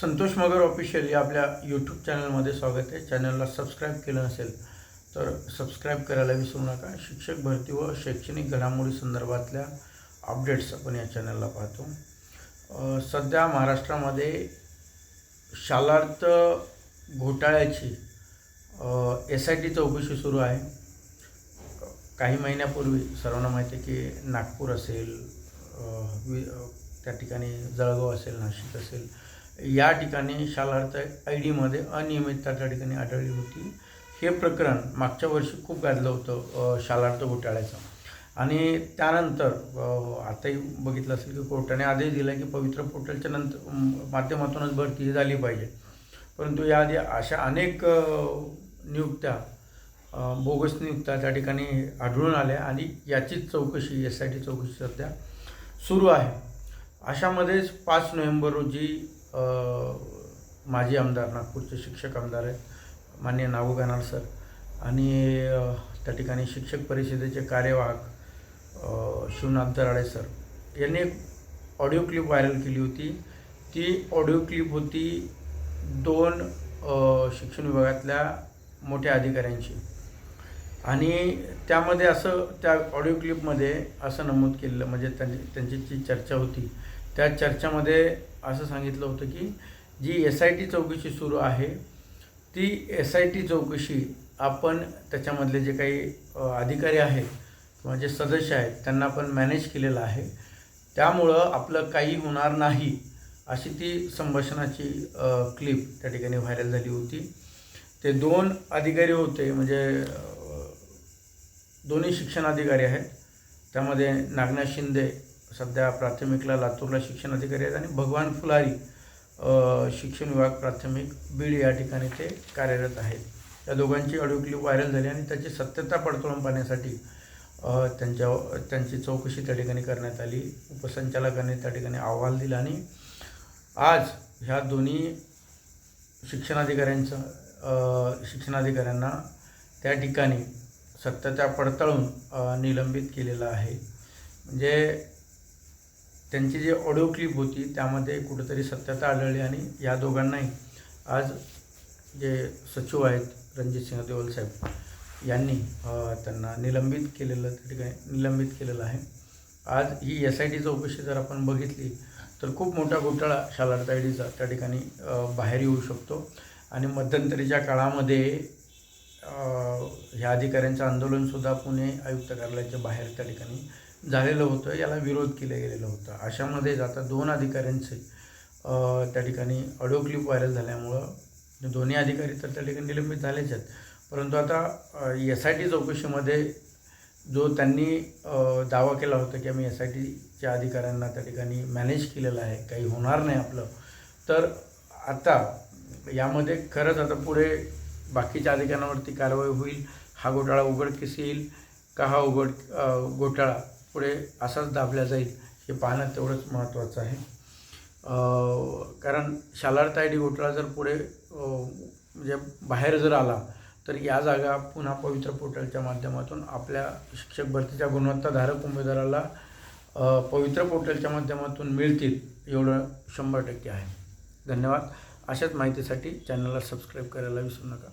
संतोष मगर official या आपल्या YouTube चॅनलमध्ये स्वागत आहे. चॅनलला सबस्क्राईब केलं नसेल तर सबस्क्राईब करायला विसरू नका. शिक्षक भरती व शैक्षणिक घडामोडी संदर्भातल्या अपडेट्स आपण या चॅनलला पाहतो. सध्या महाराष्ट्रामध्ये शालार्थ घोटाळ्याची एस आय टी चौकशी सुरू आहे. काही महिन्यापूर्वी सर्वांना माहिती आहे की नागपूर असेल वि त्या ठिकाणी जळगाव असेल नाशिक असेल या ठिकाणी शालार्थ आय डीमध्ये अनियमितता त्या ठिकाणी आढळली होती. हे प्रकरण मागच्या वर्षी खूप गाजलं होतं शालार्थ घोटाळ्याचं. आणि त्यानंतर आताही बघितलं असेल की कोर्टाने आदेश दिला की पवित्र पोर्टलच्या नंतर माध्यमातूनच भरती झाली पाहिजे. परंतु याआधी अशा अनेक नियुक्त्या बोगस नियुक्त्या त्या ठिकाणी आढळून आल्या आणि याचीच चौकशी एस आय टी चौकशी सध्या सुरू आहे. अशामध्येच पाच नोव्हेंबर रोजी माजी आमदार नागपूरचे शिक्षक आमदार आहेत. मान्य नागू गानार सर. आणि त्या ठिकाणी शिक्षक परिषदेचे कार्यवाहक शिवनाथ दराडे सर. यांनी एक ऑडिओ क्लिप व्हायरल केली होती. ती ऑडिओ क्लिप होती दोन शिक्षण विभागातल्या मोठ्या अधिकाऱ्यांची. आणि त्यामध्ये असं त्या ऑडिओ क्लिपमध्ये असं नमूद केलेलं म्हणजे त्यांची त्यांची जी चर्चा होती त्या चर्चामध्ये असं सांगितलं होतं की जी एस आय टी चौकशी सुरू आहे ती एस आय टी चौकशी आपण त्याच्यामधले जे काही अधिकारी आहेत किंवा जे सदस्य आहेत त्यांना पण मॅनेज केलेलं आहे. त्यामुळं आपलं काही होणार नाही अशी ती संभाषणाची क्लिप त्या ठिकाणी व्हायरल झाली होती. ते दोन अधिकारी होते म्हणजे दोन्ही शिक्षण अधिकारी आहेत. त्यामध्ये नागनाथ शिंदे सध्या प्राथमिकला लातूरला शिक्षण अधिकारी आहेत आणि भगवान फुलारी शिक्षण विभाग प्राथमिक बीड या ठिकाणी ते कार्यरत आहेत. या दोघांची ऑडिओ क्लिप व्हायरल झाली आणि त्याची सत्यता पडताळून पाहण्यासाठी त्यांच्या त्यांची चौकशी त्या ठिकाणी करण्यात आली. उपसंचालकांनी त्या ठिकाणी अहवाल दिला आणि आज ह्या दोन्ही शिक्षणाधिकाऱ्यांचं शिक्षणाधिकाऱ्यांना त्या ठिकाणी सत्यता पडताळून निलंबित केलेलं आहे. म्हणजे त्यांची जी ऑडिओ क्लिप होती त्यामध्ये कुठंतरी सत्यता आढळली आणि या दोघांनाही आज जे सचिव आहेत रणजित सिंह देवलसाहेब यांनी त्यांना निलंबित केलेलं त्या ठिकाणी निलंबित केलेलं आहे. आज ही एस आय टी चौकशी जर आपण बघितली तर खूप मोठा घोटाळा शालार्थ आय डीचा त्या ठिकाणी बाहेर येऊ शकतो. आणि मध्यंतरीच्या काळामध्ये ह्या अधिकाऱ्यांचं आंदोलनसुद्धा पुणे आयुक्त कार्यालयाच्या बाहेर त्या ठिकाणी झालेलं होतं याला विरोध केला गेलेला होता. अशामध्येच आता दोन अधिकाऱ्यांचे त्या ठिकाणी ऑडिओ क्लिप व्हायरल झाल्यामुळं दोन्ही अधिकारी तर त्या ठिकाणी निलंबित झालेच आहेत. परंतु आता एस आय टी चौकशीमध्ये जो त्यांनी दावा केला होता की आम्ही एस आय टीच्या अधिकाऱ्यांना त्या ठिकाणी मॅनेज केलेलं आहे काही होणार नाही आपलं तर आता यामध्ये खरंच आता पुढे बाकीच्या अधिकाऱ्यांवरती कारवाई होईल हा घोटाळा उघडकीस येईल का हा उघड घोटाळा पुढे असाच दाबला जाईल हे पाहणं तेवढंच महत्त्वाचं आहे. कारण शालार्थ आय डी घोटाळा जर पुढे म्हणजे बाहेर जर आला तर या जागा पुन्हा पवित्र पोर्टलच्या माध्यमातून आपल्या शिक्षक भरतीच्या गुणवत्ताधारक उमेदवाराला पवित्र पोर्टलच्या माध्यमातून मिळतील एवढं शंभर टक्के आहे. धन्यवाद. अशाच माहितीसाठी चॅनलला सबस्क्राईब करायला विसरू नका.